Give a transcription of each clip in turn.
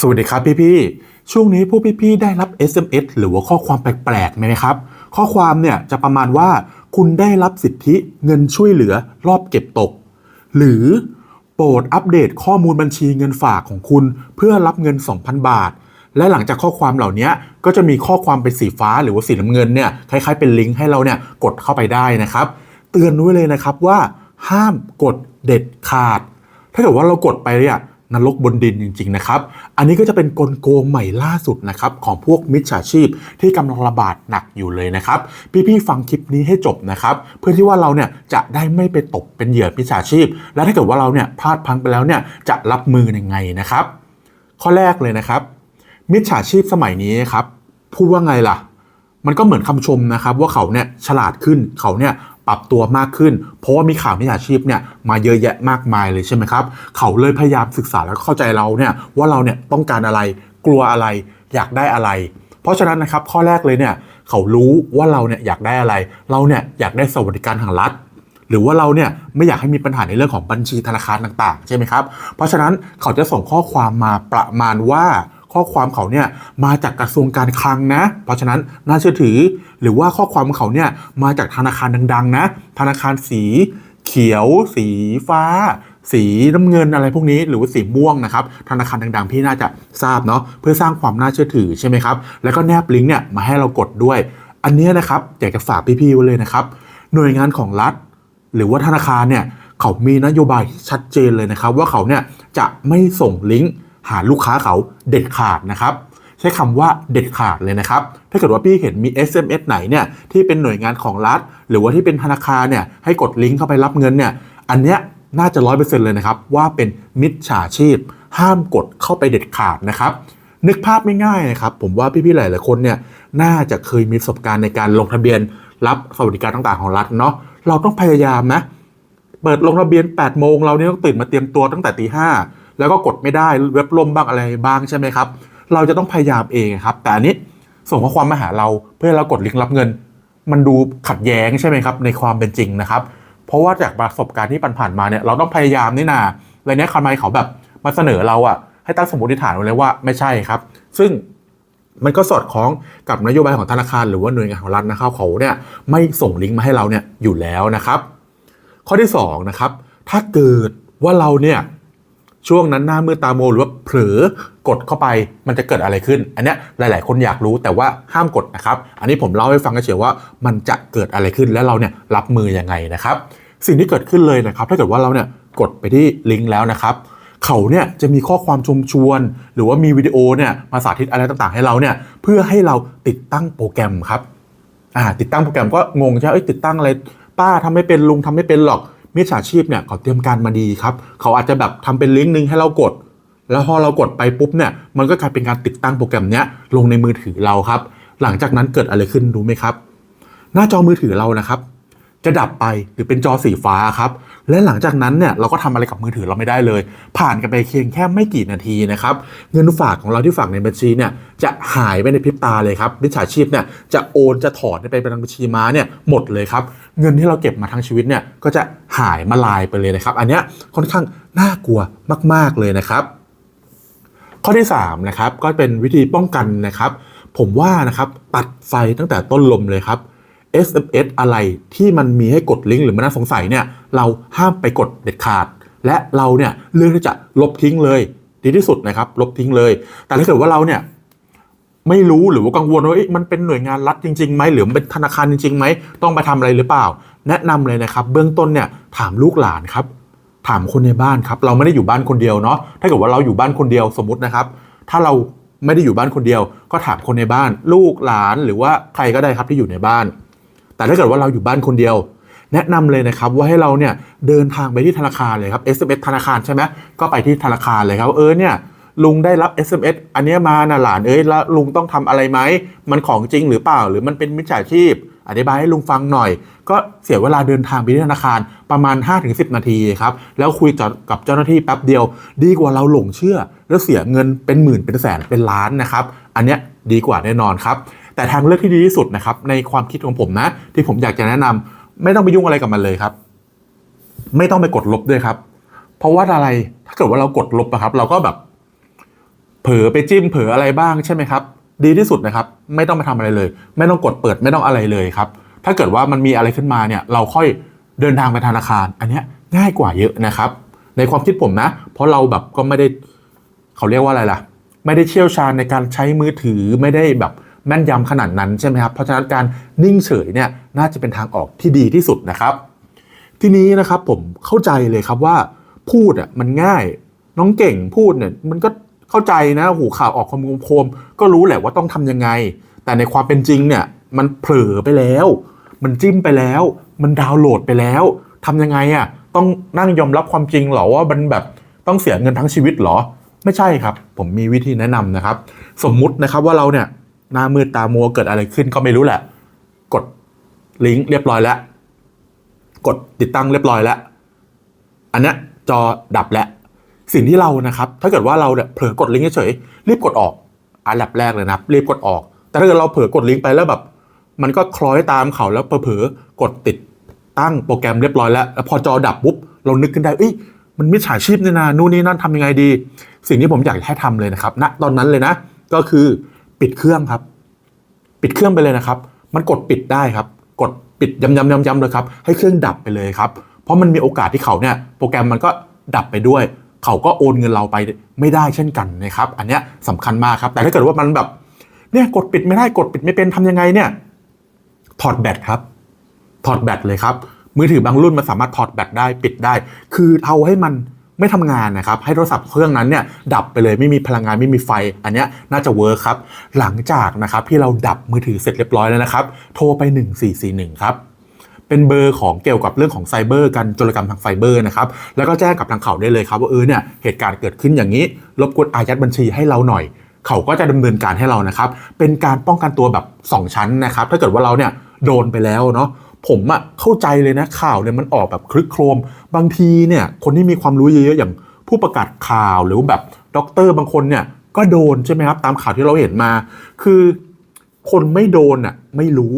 สวัสดีครับพี่ๆ ช่วงนี้พวกพี่ๆ ได้รับ SMS หรือว่าข้อความแปลกๆไหมครับ ข้อความเนี่ยจะประมาณว่าคุณได้รับสิทธิเงินช่วยเหลือรอบเก็บตก หรือโปรดอัปเดตข้อมูลบัญชีเงินฝากของคุณเพื่อรับเงิน 2,000 บาท และหลังจากข้อความเหล่านี้ก็จะมีข้อความเป็นสีฟ้าหรือว่าสีน้ำเงินเนี่ยคล้ายๆเป็นลิงก์ให้เราเนี่ยกดเข้าไปได้นะครับ เตือนไว้เลยนะครับว่า ห้ามกดเด็ดขาด ถ้าเกิดว่าเรากดไปเนี่ย นรกบนดินจริง ๆ นะครับ อันนี้ก็จะเป็นกลโกงใหม่ล่าสุดนะครับของพวกมิจฉาชีพที่กำลังระบาดหนักอยู่เลยนะครับ พี่ๆฟังคลิปนี้ให้จบนะครับ เพื่อที่ว่าเราเนี่ยจะได้ไม่ไปตกเป็นเหยื่อมิจฉาชีพ และถ้าเกิดว่าเราเนี่ยพลาดพังไปแล้วเนี่ยจะรับมือยังไงนะครับ ข้อแรกเลยนะครับ มิจฉาชีพสมัยนี้ครับพูดว่าไงล่ะ มันก็เหมือนคำชมนะครับว่าเขาเนี่ยฉลาดขึ้นเขาเนี่ย ปรับตัวมากขึ้น เพราะว่ามีข่าวมิจฉาชีพเนี่ยมาเยอะแยะมากมายเลยใช่ไหมครับเขาเลยพยายามศึกษาแล้วก็เข้าใจเราเนี่ยว่าเราเนี่ยต้องการอะไรกลัวอะไร อยากได้อะไร เพราะฉะนั้นนะครับข้อแรกเลยเนี่ยเขารู้ว่าเราเนี่ยอยากได้อะไร เราเนี่ยอยากได้สวัสดิการทางรัฐหรือว่าเราเนี่ยไม่อยากให้มีปัญหาในเรื่องของบัญชีธนาคารต่างๆ ใช่ไหมครับ เพราะฉะนั้นเขาจะส่งข้อความมาประมาณว่า ข้อความเขาเนี่ยมาจากกระทรวงการคลังนะ เพราะฉะนั้นน่าเชื่อถือ หรือว่าข้อความของเขาเนี่ยมาจากธนาคารดังๆ นะ ธนาคารสีเขียว สีฟ้า สีน้ำเงินอะไรพวกนี้ หรือว่าสีม่วงนะครับ ธนาคารดังๆ พี่น่าจะทราบเนาะเพื่อสร้างความน่าเชื่อถือใช่ไหมครับ แล้วก็แนบลิงก์เนี่ยมาให้เรากดด้วย อันนี้นะครับอยากจะฝากพี่ๆไว้เลยนะครับ หน่วยงานของรัฐ หรือว่าธนาคารเนี่ยเขามีนโยบายที่ชัดเจนเลยนะครับ ว่าเขาเนี่ยจะไม่ส่งลิงก์ หาลูกค้าเขาเด็ดขาดนะครับใช้คำว่าเด็ดขาดเลยนะครับ ถ้าเกิดว่าพี่เห็นมี SMS ไหนเนี่ยที่เป็นหน่วยงานของรัฐ หรือว่าที่เป็นธนาคารเนี่ยให้กดลิงก์เข้าไปรับเงินเนี่ยอันเนี้ยน่าจะร้อยเปอร์เซ็นต์เลยนะครับ ว่าเป็นมิจฉาชีพ ห้ามกดเข้าไปเด็ดขาดนะครับ นึกภาพไม่ง่ายนะครับ ผมว่าพี่ๆหลายๆคนเนี่ยน่าจะเคยมีประสบการณ์ในการลงทะเบียน รับสวัสดิการต่างๆของรัฐเนาะเราต้องพยายามนะ เปิดลงทะเบียน8โมงเราเนี่ยต้องตื่นมาเตรียมตัวตั้งแต่ตีห้า แล้วก็กดไม่ได้เว็บล่มบ้างอะไรบ้างใช่ไหมครับ เราจะต้องพยายามเองครับ แต่อันนี้ส่งข้อความมาหาเราเพื่อให้เรากดลิงก์รับเงิน มันดูขัดแย้งใช่ไหมครับ ในความเป็นจริงนะครับ เพราะว่าจากประสบการณ์ที่ผ่านๆมาเนี่ยเราต้องพยายามนี่นาอะไรเนี้ยทำไมเขาแบบมาเสนอเราอะให้ตั้งสมมติฐานไว้เลยว่าไม่ใช่ครับ ซึ่งมันก็สอดคล้องกับนโยบายของธนาคารหรือว่าหน่วยงานของรัฐนะครับเขาเนี่ยไม่ส่งลิงก์มาให้เราเนี่ยอยู่แล้วนะครับ ข้อที่2นะครับถ้าเกิดว่าเราเนี่ย ช่วงนั้นหน้ามือตาโมหรือว่าเผลอกดเข้าไปมันจะเกิดอะไรขึ้น อันเนี้ยหลาย ๆ คนอยากรู้แต่ว่าห้ามกดนะครับ อันนี้ผมเล่าให้ฟังเฉยๆว่ามันจะเกิดอะไรขึ้นและเราเนี่ยรับมือยังไงนะครับ สิ่งที่เกิดขึ้นเลยนะครับ ถ้าเกิดว่าเราเนี่ยกดไปที่ลิงก์แล้วนะครับเขาเนี่ยจะมีข้อความชมชวน หรือว่ามีวิดีโอเนี่ยมาสาธิตอะไรต่างๆ ให้เราเนี่ยเพื่อให้เราติดตั้งโปรแกรมครับอ่าติดตั้งโปรแกรมก็งงใช่ไหมติดตั้งอะไรป้าทำไม่เป็นลุงทำไม่เป็นหรอก มิจฉาชีพเนี่ยเขาเตรียมการมาดีครับ เขาอาจจะแบบทำเป็นลิงก์หนึ่งให้เรากด แล้วพอเรากดไปปุ๊บเนี่ย มันก็กลายเป็นการติดตั้งโปรแกรมเนี้ยลงในมือถือเราครับ หลังจากนั้นเกิดอะไรขึ้นรู้ไหมครับ หน้าจอมือถือเรานะครับ จะดับไปหรือเป็นจอสีฟ้าครับ และหลังจากนั้นเนี่ยเราก็ทำอะไรกับมือถือเราไม่ได้เลย ผ่านกันไปเพียงแค่ไม่กี่นาทีนะครับเงินฝากของเราที่ฝากในบัญชีเนี่ยจะหายไปในพริบตาเลยครับมิจฉาชีพเนี่ยจะโอนจะถอนไปเป็นบัญชีม้าเนี่ยหมดเลยครับเงินที่เราเก็บมาทั้งชีวิตเนี่ยก็จะหายมาลายไปเลยนะครับ อันเนี้ยค่อนข้างน่ากลัวมาก ๆเลยนะครับ ข้อที่3นะครับก็เป็นวิธีป้องกันนะครับ ผมว่านะครับตัดไฟตั้งแต่ต้นลมเลยครับ SMS อะไรที่มันมีให้กดลิงก์หรือมันน่าสงสัยเนี่ยเราห้ามไปกดเด็ดขาด และเราเนี่ยเลือกที่จะลบทิ้งเลย ดีที่สุดนะครับ ลบทิ้งเลย แต่ถ้าเกิดว่าเราเนี่ยไม่รู้หรือว่ากังวลว่ามันเป็นหน่วยงานรัฐจริงๆไหมหรือมันเป็นธนาคารจริงๆไหมต้องไปทำอะไรหรือเปล่า แนะนำเลยนะครับ เบื้องต้นเนี่ยถามลูกหลานครับถามคนในบ้านครับ เราไม่ได้อยู่บ้านคนเดียวเนาะถ้าเกิดว่าเราอยู่บ้านคนเดียวสมมตินะครับ ถ้าเราไม่ได้อยู่บ้านคนเดียว ก็ถามคนในบ้าน ลูกหลานหรือว่าใครก็ได้ครับที่อยู่ในบ้าน แต่ถ้าเกิดว่าเราอยู่บ้านคนเดียว แนะนำเลยนะครับว่าให้เราเนี่ยเดินทางไปที่ธนาคารเลยครับ SMS ธนาคารใช่ไหมก็ไปที่ธนาคารเลยครับเออเนี่ยลุงได้รับ SMS อันเนี้มานะหลานเอ้ยแล้วลุงต้องทำอะไรไหมมันของจริงหรือเปล่า หรือมันเป็นมิจฉาชีพ อธิบายให้ลุงฟังหน่อย ก็เสียเวลาเดินทางไปที่ธนาคารประมาณ 5-10 นาทีครับแล้วคุยกับเจ้าหน้าที่แป๊บเดียว ดีกว่าเราหลงเชื่อ แล้วเสียเงินเป็นหมื่นเป็นแสนเป็นล้านนะครับ อันเนี้ยดีกว่าแน่นอนครับ แต่ทางเลือกที่ดีที่สุดนะครับในความคิดของผมนะ ที่ผมอยากจะแนะนำไม่ต้องไปยุ่งอะไรกับมันเลยครับ ไม่ต้องไปกดลบด้วยครับ เพราะว่าอะไรถ้าเกิดว่าเรากดลบนะครับ เราก็แบบ เผลอไปจิ้มเผลออะไรบ้างใช่ไหมครับ ดีที่สุดนะครับ ไม่ต้องมาทำอะไรเลย ไม่ต้องกดเปิดไม่ต้องอะไรเลยครับ ถ้าเกิดว่ามันมีอะไรขึ้นมาเนี่ย เราค่อยเดินทางไปธนาคาร อันนี้ง่ายกว่าเยอะนะครับ ในความคิดผมนะ เพราะเราแบบก็ไม่ได้เขาเรียกว่าอะไรล่ะ ไม่ได้เชี่ยวชาญในการใช้มือถือไม่ได้แบบ แม่นยำขนาดนั้นใช่ไหมครับเพราะฉะนั้นการนิ่งเฉยเนี่ยน่าจะเป็นทางออกที่ดีที่สุดนะครับ ทีนี้นะครับผมเข้าใจเลยครับว่าพูดอะมันง่ายน้องเก่งพูดเนี่ยมันก็เข้าใจนะหูข่าวออกคมโคมก็รู้แหละว่าต้องทำยังไง แต่ในความเป็นจริงเนี่ยมันเผลอไปแล้ว มันจิ้มไปแล้ว มันดาวน์โหลดไปแล้วทำยังไงอะต้องนั่งยอมรับความจริงหรอว่ามันแบบต้องเสียเงินทั้งชีวิตหรอ ไม่ใช่ครับ ผมมีวิธีแนะนำนะครับ สมมุตินะครับว่าเราเนี่ย หน้ามืดตามัวเกิดอะไรขึ้นก็ไม่รู้แหละ กดลิงก์เรียบร้อยแล้ว กดติดตั้งเรียบร้อยแล้ว อันนี้จอดับแล้ว สิ่งที่เรานะครับ ถ้าเกิดว่าเราเนี่ยเผลอกดลิงก์เฉยรีบกดออกอันดับแรกเลยนะรีบกดออก แต่ถ้าเกิดเราเผลอกดลิงก์ไปแล้วแบบ มันก็คล้อยตามเขาแล้วเผลอกดติดตั้งโปรแกรมเรียบร้อยแล้วแล้วพอจอดับปุ๊บเรานึกขึ้นได้เอ้ยมันมิจฉาชีพเนี่ยนะนู่นนี่นั่นทำยังไงดี สิ่งที่ผมอยากให้ทำเลยนะครับณตอนนั้นเลยนะ ก็คือ ปิดเครื่องครับ ปิดเครื่องไปเลยนะครับ มันกดปิดได้ครับ กดปิดย้ำๆๆๆเลยครับ ให้เครื่องดับไปเลยครับ เพราะมันมีโอกาสที่เขาเนี่ยโปรแกรมมันก็ดับไปด้วย เขาก็โอนเงินเราไปไม่ได้เช่นกันนะครับ อันเนี้ยสำคัญมากครับ แต่ถ้าเกิดว่ามันแบบเนี่ยกดปิดไม่ได้กดปิดไม่เป็นทำยังไงเนี่ย ถอดแบตครับ ถอดแบตเลยครับ มือถือบางรุ่นมันสามารถถอดแบตได้ปิดได้ คือเอาให้มัน ไม่ทำงานนะครับ ให้โทรศัพท์เครื่องนั้นเนี่ยดับไปเลยไม่มีพลังงานไม่มีไฟ อันนี้น่าจะเวิร์คครับ หลังจากนะครับที่เราดับมือถือเสร็จเรียบร้อยแล้วนะครับ โทรไป 1441 ครับเป็นเบอร์ของเกี่ยวกับเรื่องของไซเบอร์การโจรกรรมทางไฟเบอร์นะครับ แล้วก็แจ้งกับทางเขาได้เลยครับว่าเออเนี่ยเหตุการณ์เกิดขึ้นอย่างนี้ รบกวนอายัดบัญชีให้เราหน่อย เขาก็จะดำเนินการให้เรานะครับ เป็นการป้องกันตัวแบบ 2 ชั้นนะครับ ถ้าเกิดว่าเราเนี่ยโดนไปแล้วเนาะ ผมอะเข้าใจเลยนะข่าวเนี่ยมันออกแบบคลึกโครม บางทีเนี่ยคนที่มีความรู้เยอะๆอย่างผู้ประกาศข่าวหรือแบบด็อกเตอร์บางคนเนี่ยก็โดนใช่ไหมครับตามข่าวที่เราเห็นมา คือคนไม่โดนอะไม่รู้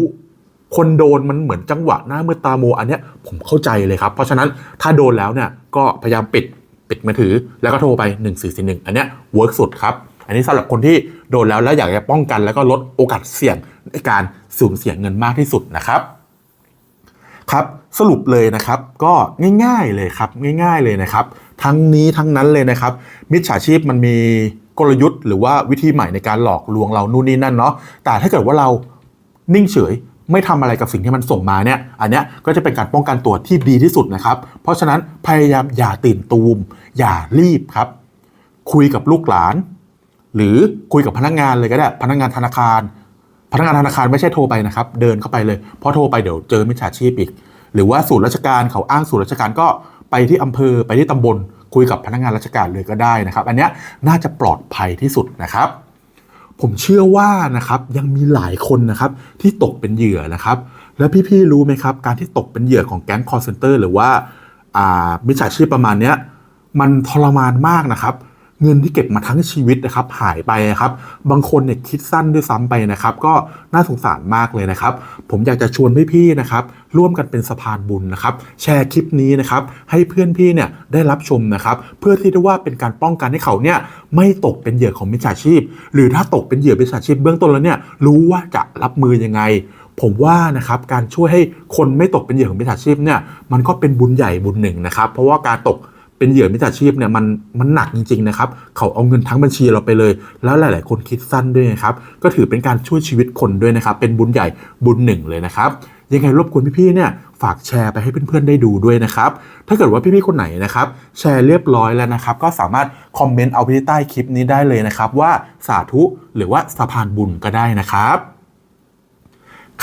คนโดนมันเหมือนจังหวะหน้ามือตาโมอันเนี้ยผมเข้าใจเลยครับ เพราะฉะนั้นถ้าโดนแล้วเนี่ยก็พยายามปิดปิดมือถือ แล้วก็โทรไป 1441 อันเนี้ยเวิร์กสุดครับ อันนี้สำหรับคนที่โดนแล้วแล้วอยากจะป้องกัน แล้วก็ลดโอกาสเสี่ยงในการสูญเสียเงินมากที่สุดนะครับ ครับสรุปเลยนะครับก็ง่ายๆเลยครับง่ายๆเลยนะครับ ทั้งนี้ทั้งนั้นเลยนะครับ มิจฉาชีพมันมีกลยุทธ์หรือว่าวิธีใหม่ในการหลอกลวงเรานู่นนี่นั่นเนาะแต่ถ้าเกิดว่าเรานิ่งเฉยไม่ทำอะไรกับสิ่งที่มันส่งมาเนี่ย อันเนี้ยก็จะเป็นการป้องกันตัวที่ดีที่สุดนะครับ เพราะฉะนั้นพยายามอย่าตื่นตูม อย่ารีบครับ คุยกับลูกหลาน หรือคุยกับพนักงานเลยก็ได้ พนักงานธนาคาร นักงานธนาคารไม่ใช่โทรไปนะครับ เดินเข้าไปเลย เพราะโทรไปเดี๋ยวเจอมิจฉาชีพอีก หรือว่าศูนย์ราชการเขาอ้างศูนย์ราชการก็ไปที่อำเภอไปที่ตำบล คุยกับพนักงานราชการเลยก็ได้นะครับ อันนี้น่าจะปลอดภัยที่สุดนะครับ ผมเชื่อว่านะครับยังมีหลายคนนะครับที่ตกเป็นเหยื่อนะครับ แล้วพี่ๆรู้ไหมครับ การที่ตกเป็นเหยื่อของแก๊งคอร์เซนเตอร์หรือว่ามิจฉาชีพประมาณนี้มันทรมานมากนะครับ เงินที่เก็บมาทั้งชีวิตนะครับหายไปนะครับ บางคนเนี่ยคิดสั้นด้วยซ้ำไปนะครับ ก็น่าสงสารมากเลยนะครับ ผมอยากจะชวนพี่ๆนะครับ ร่วมกันเป็นสะพานบุญนะครับ แชร์คลิปนี้นะครับ ให้เพื่อนพี่เนี่ยได้รับชมนะครับ เพื่อที่จะว่าเป็นการป้องกันให้เขาเนี่ยไม่ตกเป็นเหยื่อของมิจฉาชีพ หรือถ้าตกเป็นเหยื่อมิจฉาชีพเบื้องต้นแล้วเนี่ยรู้ว่าจะรับมือยังไงผมว่านะครับการช่วยให้คนไม่ตกเป็นเหยื่อของมิจฉาชีพเนี่ยมันก็เป็นบุญใหญ่บุญหนึ่งนะครับ เพราะว่าการตก เป็นเหยื่อมิจฉาชีพเนี่ยมันมันหนักจริงๆนะครับเขาเอาเงินทั้งบัญชีเราไปเลย แล้วหลาย ๆ คนคิดสั้นด้วยนะครับก็ถือเป็นการช่วยชีวิตคนด้วยนะครับเป็นบุญใหญ่บุญหนึ่งเลยนะครับยังไงรบกวนพี่ๆเนี่ยฝากแชร์ไปให้เพื่อนๆได้ดูด้วยนะครับ ถ้าเกิดว่าพี่ๆคนไหนนะครับแชร์เรียบร้อยแล้วนะครับ ก็สามารถคอมเมนต์เอาไปที่ใต้คลิปนี้ได้เลยนะครับ ว่าสาธุหรือว่าสะพานบุญก็ได้นะครับ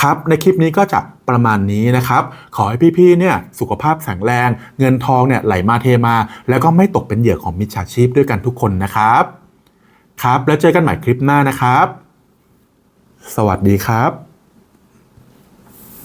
ครับในคลิปนี้ก็จะประมาณนี้นะครับ ขอให้พี่ๆเนี่ยสุขภาพแข็งแรง เงินทองเนี่ยไหลมาเทมา แล้วก็ไม่ตกเป็นเหยื่อของมิจฉาชีพด้วยกันทุกคนนะครับ ครับแล้วเจอกันใหม่คลิปหน้านะครับ สวัสดีครับ